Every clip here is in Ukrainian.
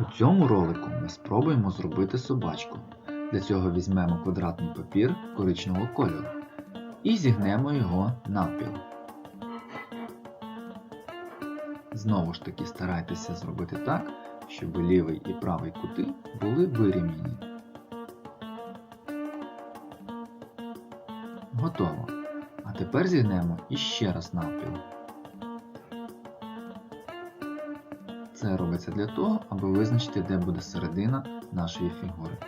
У цьому ролику ми спробуємо зробити собачку. Для цього візьмемо квадратний папір коричневого кольору і зігнемо його навпіл. Знову ж таки старайтеся зробити так, щоб лівий і правий кути були вирівняні. Готово. А тепер зігнемо іще раз навпіл. Це робиться для того, аби визначити, де буде середина нашої фігури.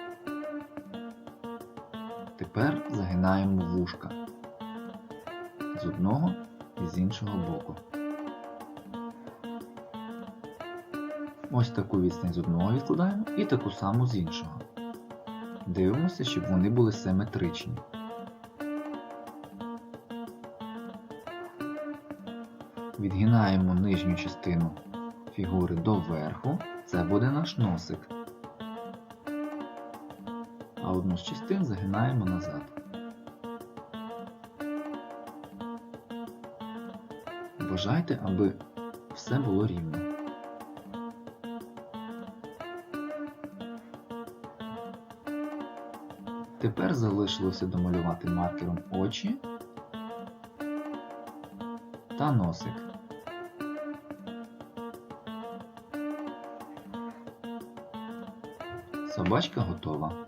Тепер загинаємо вушка з одного і з іншого боку. Ось таку відстань з одного відкладаємо і таку саму з іншого. Дивимося, щоб вони були симетричні. Відгинаємо нижню частину фігури до верху, це буде наш носик. А одну з частин загинаємо назад. Бажайте, аби все було рівно. Тепер залишилося домалювати маркером очі та носик. Собачка готова.